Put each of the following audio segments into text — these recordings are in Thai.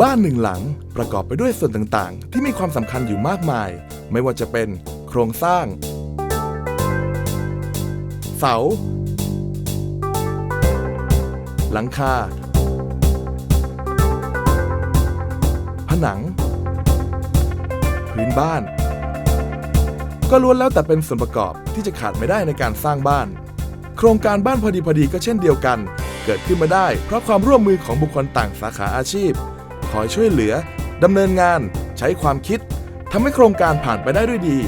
บ้านหนึ่งหลังประกอบไปด้วยส่วนต่างๆ ที่มีความสำคัญอยู่มากมาย ไม่ว่าจะเป็นโครงสร้าง เสา หลังคา ผนัง พื้นบ้าน ก็ล้วนแล้วแต่เป็นส่วนประกอบที่จะขาดไม่ได้ในการสร้างบ้าน โครงการบ้านพอดีพอดีก็เช่นเดียวกัน เกิดขึ้นมาได้เพราะความร่วมมือของบุคคลต่างสาขาอาชีพ คอยช่วยเหลือดำเนินงาน ใช้ความคิดทำให้โครงการผ่านไปได้ด้วยดี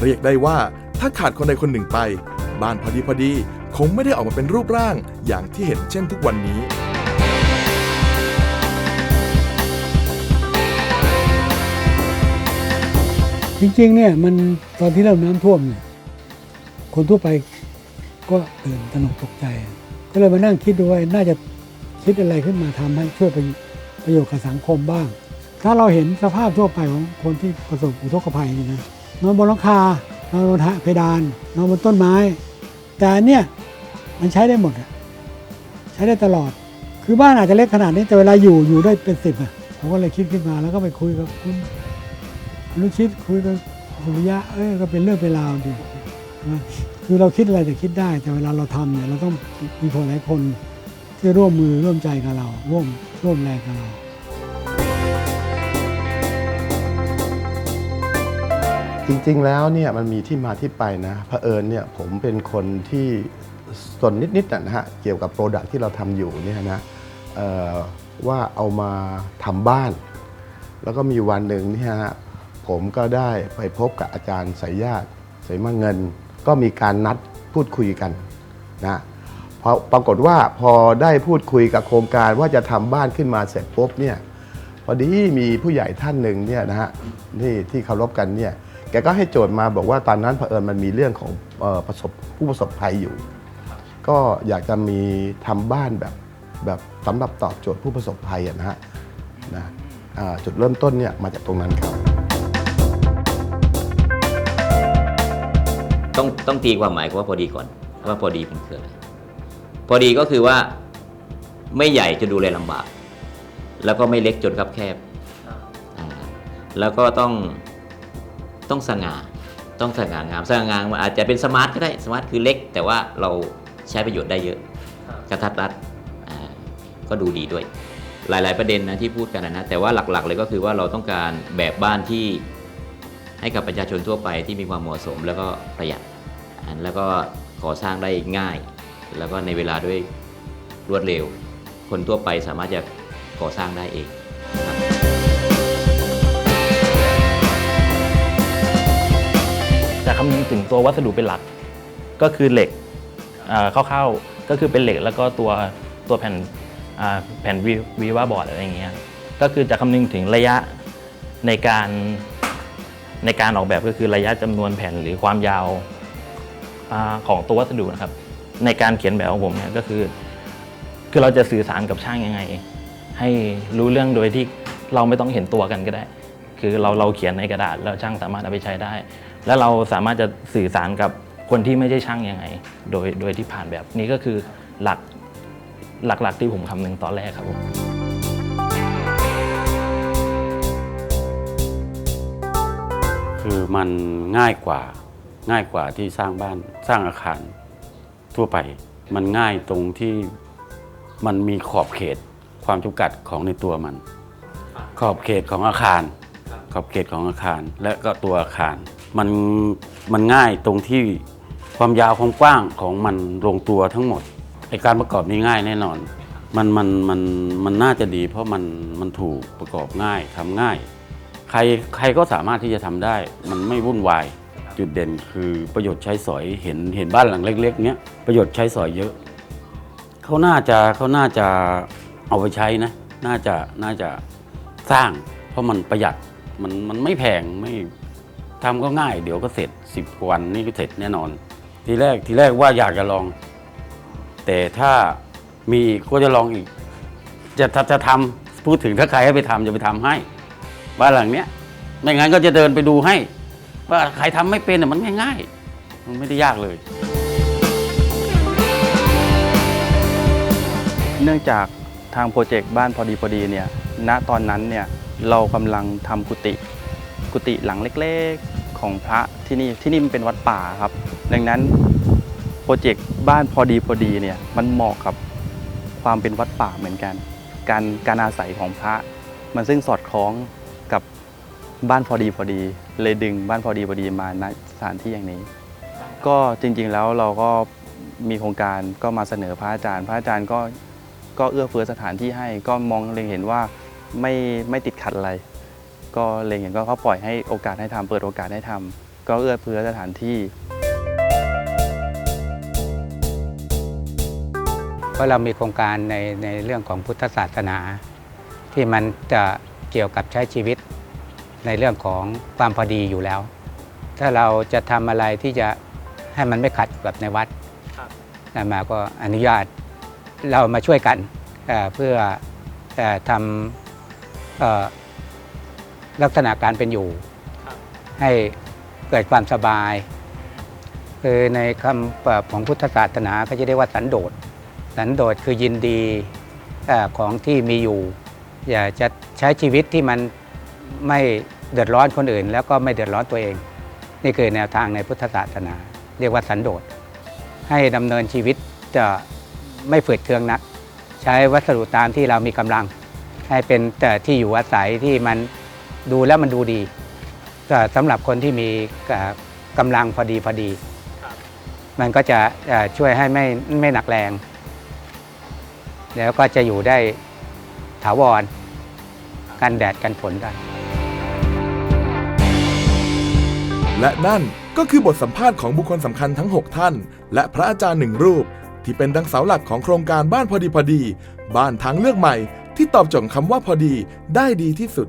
เรียกได้ว่าถ้าขาดคนใดคนหนึ่งไป บ้านพอดีพอดีคงไม่ได้ออกมาเป็นรูปร่างอย่างที่เห็นเช่นทุกวันนี้จริงๆเนี่ยมันตอนที่เราน้ำท่วมเนี่ยคนทั่วไปก็ตื่นตระหนกตกใจ ก็เลยมานั่งคิดดูว่าน่าจะคิดอะไรขึ้นมาทำให้ช่วยประ ประโยชน์กับสังคมบ้าง ถ้าเราเห็นสภาพทั่วไปของคนที่ประสบอุทกภัยนี่นะนอนบนหลังคานอนบนเพดานนอนบนต้นไม้ แต่เนี่ยมันใช้ได้หมดอะใช้ได้ตลอด คือบ้านอาจจะเล็กขนาดนี้แต่เวลาอยู่อยู่ได้เป็นสิบอะผมก็เลยคิดขึ้นมาแล้วก็ไปคุยกับคุณอนุชิตคุยกับสุริยะเอ้ยก็เป็นเรื่องเป็นราวดีคือเราคิดอะไรแต่คิดได้ แต่เวลาเราทำเนี่ยเราต้องมีคนหลายคน ที่ร่วมมือร่วมใจกับเรา ร่วมร่วมแรงกับเรา จริงๆแล้วเนี่ยมันมีที่มาที่ไปนะเผอิญเนี่ยผมเป็นคนที่สนนิดๆนะฮะเกี่ยวกับโปรดักที่เราทำอยู่เนี่ยนะว่าเอามาทำบ้าน แล้วก็มีวันหนึ่งเนี่ยฮะผมก็ได้ไปพบกับอาจารย์สายญาติสายมาเงิน ก็มีการนัดพูดคุยกันนะ ปรากฏว่าพอได้พูดคุยกับโครงการว่าจะทำบ้านขึ้นมาเสร็จปุ๊บเนี่ยพอดีมีผู้ใหญ่ท่านหนึ่งเนี่ยนะฮะที่ที่เคารพกันเนี่ยแกก็ให้โจทย์มาบอกว่าตอนนั้นเผอิญมันมีเรื่องของออประสบผู้ประสบภัยอยู่ ก็อยากจะมีทำบ้านแบบแบบสำหรับตอบโจทย์ผู้ประสบภัยนะฮะนะจุดเริ่มต้นเนี่ยมาจากตรงนั้นครับ ต้องต้องตีความหมายว่าพอดีก่อนว่าพอดีเป็นคืออะไร พอดีก็คือว่าไม่ใหญ่จนดูแลลำบาก แล้วก็ไม่เล็กจนคับแคบอ่าแล้วก็ต้องต้องสง่าต้องสง่างามสง่างามอาจจะเป็นสมาร์ทก็ได้สมาร์ทคือเล็ก แต่ว่าเราใช้ประโยชน์ได้เยอะกระทัดรัดอ่าก็ดูดีด้วย หลาย ๆ ประเด็นนะที่พูดกันนะนะแต่ว่าหลัก ๆ เลยก็คือว่าเราต้องการแบบบ้านที่ให้กับประชาชนทั่วไปที่มีความเหมาะสมแล้วก็ประหยัดอันแล้วก็ก่อสร้างได้ง่าย แล้วก็ในเวลาด้วยรวดเร็ว คนทั่วไปสามารถจะก่อสร้างได้เองจะคำนึงถึงตัววัสดุเป็นหลัก ก็คือเหล็กอ่าคร่าวๆก็คือเป็นเหล็กแล้วก็ตัวตัวแผ่นแผ่นวีว่าบอร์ดอะไรอย่างเงี้ยก็คือจะคำนึงถึงระยะในการในการออกแบบก็คือระยะจำนวนแผ่นหรือความยาวอาของตัววัสดุนะครับ ในการเขียนแบบของผมเนี่ยก็คือ คือเราจะสื่อสารกับช่างยังไง ให้รู้เรื่องโดยที่เราไม่ต้องเห็นตัวกันก็ได้ คือเราเราเขียนในกระดาษแล้วช่างสามารถเอาไปใช้ได้ แล้วเราสามารถจะสื่อสารกับคนที่ไม่ใช่ช่างยังไง โดยโดยที่ผ่านแบบนี้ก็คือหลักหลักๆที่ผมคำนึงตอนแรกครับผมคือมันง่ายกว่าง่ายกว่าที่สร้างบ้านสร้างอาคาร ทั่วไป มันง่ายตรงที่มันมีขอบเขตความจำกัดของในตัวมัน ขอบเขตของอาคาร ขอบเขตของอาคาร และก็ตัวอาคาร มันมันง่ายตรงที่ความยาวความกว้างของมันลงตัวทั้งหมดไอการประกอบนี้ง่ายแน่นอน มันมันมันมันน่าจะดี เพราะมันมันถูกประกอบง่ายทำง่าย ใครใครก็สามารถที่จะทำได้ มันไม่วุ่นวาย จุดเด่นคือประโยชน์ใช้สอยเห็นเห็นบ้านหลังเล็ก ๆ เนี้ยประโยชน์ใช้สอยเยอะเขาน่าจะเขาน่าจะเอาไปใช้นะ น่าจะน่าจะสร้าง เพราะมันประหยัดมันมันไม่แพงไม่ทำก็ง่าย เดี๋ยวก็เสร็จสิบวันนี่ก็เสร็จแน่นอน ทีแรกทีแรกว่าอยากจะลอง แต่ถ้ามีก็จะลองอีก จะถ้าจะทำพูดถึงถ้าใครให้ไปทำจะไปทำให้ บ้านหลังเนี้ยไม่งั้นก็จะเดินไปดูให้ ว่าใครทำไม่เป็นน่ะมันง่ายๆมันไม่ได้ยากเลย เนื่องจากทางโปรเจกต์บ้านพอดีพอดีเนี่ย ณ ตอนนั้นเนี่ยเรากำลังทำกุฏิ กุฏิหลังเล็กๆของพระที่นี่ ที่นี่มันเป็นวัดป่าครับ ดังนั้นโปรเจกต์บ้านพอดีพอดีเนี่ยมันเหมาะกับความเป็นวัดป่าเหมือนกัน การการอาศัยของพระ มันซึ่งสอดคล้อง บ้านพอดีพอดี เลยดึงบ้านพอดีพอดีมาณสถานที่อย่างนี้ ก็จริงๆแล้วเราก็มีโครงการก็มาเสนอพระอาจารย์ พระอาจารย์ก็ก็เอื้อเฟื้อสถานที่ให้ ก็มองเล็งเห็นว่าไม่ไม่ติดขัดอะไร ก็เล็งเห็นก็เขาปล่อยให้โอกาสให้ทำเปิดโอกาสให้ทำก็เอื้อเฟื้อสถานที่เพราะเรามีโครงการในในเรื่องของพุทธศาสนา ที่มันจะเกี่ยวกับใช้ชีวิต ในเรื่องของความพอดีอยู่แล้ว ถ้าเราจะทำอะไรที่จะให้มันไม่ขัดกับในวัดอาตมาก็อนุญาตเรามาช่วยกันเอ่อเพื่อเอ่อทำเอ่อลักษณะการเป็นอยู่ ให้เกิดความสบาย คือในคำเอ่อของพุทธศาสนาเขาจะเรียกว่าสันโดษสันโดษคือยินดีเออของที่มีอยู่ อย่าจะใช้ชีวิตที่มัน ไม่เดือดร้อนคนอื่น แล้วก็ไม่เดือดร้อนตัวเอง นี่คือแนวทางในพุทธศาสนา เรียกว่าสันโดษให้ดำเนินชีวิตจะไม่ฝืดเคืองนัก ใช้วัสดุตามที่เรามีกำลัง ให้เป็นแต่ที่อยู่อาศัยที่มันดูแล้วมันดูดีก็สำหรับคนที่มีเอ่อกำลังพอดีพอดี มันก็จะเอ่อช่วยให้ไม่ไม่หนักแรง แล้วก็จะอยู่ได้ถาวรกันแดดกันฝนได้ และนั่นก็คือบทสัมภาษณ์ของบุคคลสำคัญทั้ง 6 ท่าน และพระอาจารย์หนึ่งรูป ที่เป็นดังเสาหลักของโครงการบ้านพอดีพอดี บ้านทางเลือกใหม่ที่ตอบโจทย์คำว่าพอดีได้ดีที่สุด